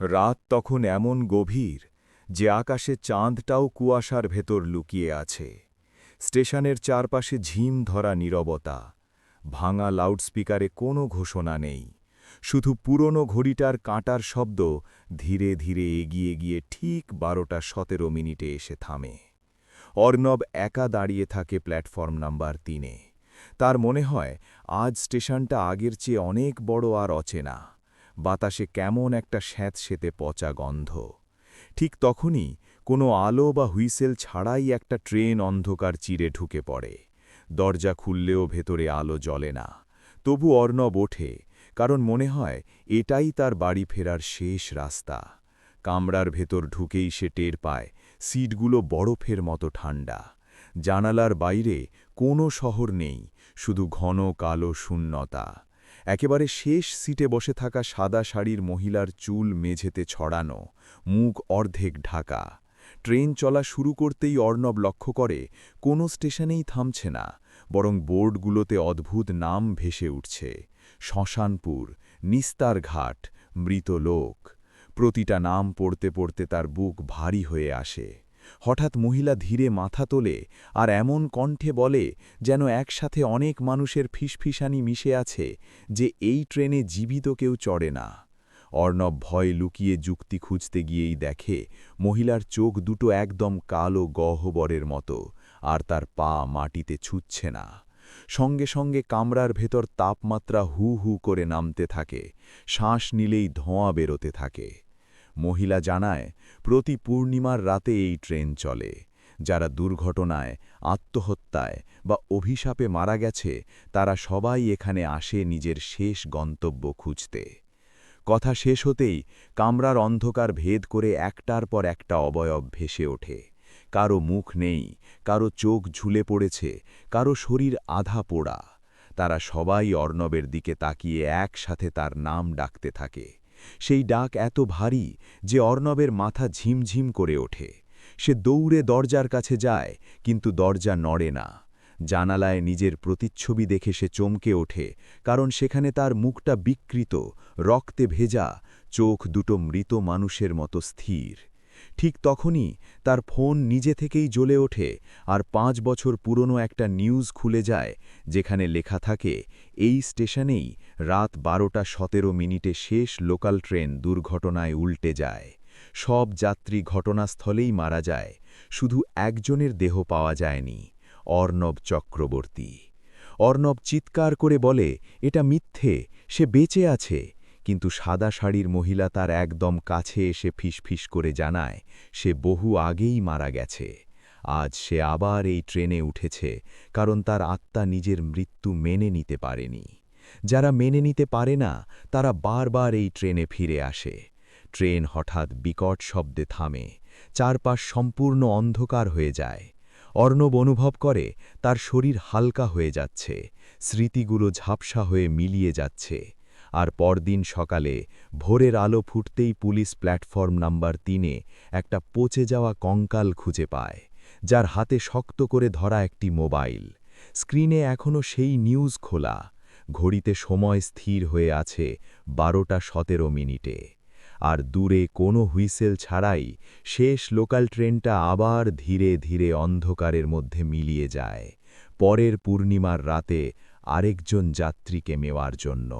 রাত তখন এমন গভীর যে আকাশে চাঁদটাও কুয়াশার ভেতর লুকিয়ে আছে। স্টেশনের চারপাশে ঝিম ধরা নীরবতা। ভাঙা লাউডস্পিকারে কোনো ঘোষণা নেই। শুধু পুরনো ঘড়িটার কাঁটার শব্দ ধীরে ধীরে এগিয়ে গিয়ে ঠিক বারোটা সতেরো মিনিটে এসে থামে। অর্ণব একা দাঁড়িয়ে থাকে প্ল্যাটফর্ম নাম্বার তিনে। তার মনে হয়, আজ স্টেশনটা আগের চেয়ে অনেক বড় আর অচেনা। বাতাসে কেমন একটা স্যাঁতসেতে পচা গন্ধ। ঠিক তখনই কোনো আলো বা হুইসেল ছাড়াই একটা ট্রেন অন্ধকার চিরে ঢুকে পড়ে। দরজা খুললেও ভেতরে আলো জ্বলে না। তবু অর্ণব ওঠে, কারণ মনে হয় এটাই তার বাড়ি ফেরার শেষ রাস্তা। কামরার ভেতর ঢুকেই সে টের পায়, সিটগুলো বরফের মতো ঠান্ডা জানালার বাইরে কোনো শহর নেই, শুধু ঘন কালো শূন্যতা। একেবারে শেষ সিটে বসে থাকা সাদা শাড়ির মহিলার চুল মেঝেতে ছড়ানো, মুখ অর্ধেক ঢাকা। ট্রেন চলা শুরু করতেই অর্ণব লক্ষ্য করে, কোনো স্টেশনেই থামছে না, বরং বোর্ডগুলোতে অদ্ভুত নাম ভেসে উঠছে। শ্মশানপুর, নিস্তার ঘাট, মৃত লোক। প্রতিটা নাম পড়তে পড়তে তার বুক ভারী হয়ে আসে। হঠাৎ মহিলা ধীরে মাথা তোলে আর এমন কণ্ঠে বলে যেন একসাথে অনেক মানুষের ফিসফিসানি মিশে আছে যে এই ট্রেনে জীবিত কেউ চড়ে না। অর্ণব ভয় লুকিয়ে যুক্তি খুঁজতে গিয়েই দেখে মহিলার চোখ দুটো একদম কালো গহ্বরের মতো আর তার পা মাটিতে ছুটছে না। সঙ্গে সঙ্গে কামরার ভেতর তাপমাত্রা হু হু করে নামতে থাকে, শ্বাস নিলেই ধোঁয়া বেরোতে থাকে। মহিলা জানায়, প্রতি পূর্ণিমার রাতে এই ট্রেন চলে। যারা দুর্ঘটনায়, আত্মহত্যায় বা অভিশাপে মারা গেছে, তারা সবাই এখানে আসে নিজের শেষ গন্তব্য খুঁজতে। কথা শেষ হতেই কামরার অন্ধকার ভেদ করে একটার পর একটা অবয়ব ভেসে ওঠে। কারও মুখ নেই, কারও চোখ ঝুলে পড়েছে, কারও শরীর আধা পোড়া। তারা সবাই অর্ণবের দিকে তাকিয়ে একসাথে তার নাম ডাকতে থাকে। সেই ডাক এত ভারী যে অর্ণবের মাথা ঝিমঝিম করে ওঠে। সে দৌড়ে দরজার কাছে যায়, কিন্তু দরজা নড়ে না। জানালায় নিজের প্রতিচ্ছবি দেখে সে চমকে ওঠে, কারণ সেখানে তার মুখটা বিকৃত, রক্তে ভেজা, চোখ দুটো মৃত মানুষের মতো স্থির। ঠিক তখনই তার ফোন নিজে থেকেই জ্বলে ওঠে আর পাঁচ বছর পুরনো একটা নিউজ খুলে যায় যেখানে লেখা থাকে, এই স্টেশনেই রাত বারোটা সতেরো মিনিটে শেষ লোকাল ট্রেন দুর্ঘটনায় উল্টে যায়। সব যাত্রী ঘটনাস্থলেই মারা যায়। শুধু একজনের দেহ পাওয়া যায়নি, অর্ণব চক্রবর্তী। অর্ণব চিৎকার করে বলে, এটা মিথ্যে, সে বেঁচে আছে। কিন্তু সাদা শাড়ির মহিলা তার একদম কাছে এসে ফিসফিস করে জানায়, সে বহু আগেই মারা গেছে। আজ সে আবার এই ট্রেনে উঠেছে, কারণ তার আত্মা নিজের মৃত্যু মেনে নিতে পারেনি। যারা মেনে নিতে পারে না, তারা বারবার এই ট্রেনে ফিরে আসে। ট্রেন হঠাৎ বিকট শব্দে থামে, চারপাশ সম্পূর্ণ অন্ধকার হয়ে যায়। অর্ণব অনুভব করে, তার শরীর হালকা হয়ে যাচ্ছে, স্মৃতিগুলো ঝাপসা হয়ে মিলিয়ে যাচ্ছে। আর পরদিন সকালে ভোরের আলো ফুটতেই পুলিশ প্ল্যাটফর্ম নাম্বার তিনে একটা পচে যাওয়া কঙ্কাল খুঁজে পায়, যার হাতে শক্ত করে ধরা একটি মোবাইল। স্ক্রিনে এখনও সেই নিউজ খোলা। ঘড়িতে সময় স্থির হয়ে আছে বারোটা সতেরো মিনিটে। আর দূরে কোনো হুইসেল ছাড়াই শেষ লোকাল ট্রেনটা আবার ধীরে ধীরে অন্ধকারের মধ্যে মিলিয়ে যায়। পরের পূর্ণিমার রাতে আরেকজন যাত্রীকে মেওয়ার জন্য।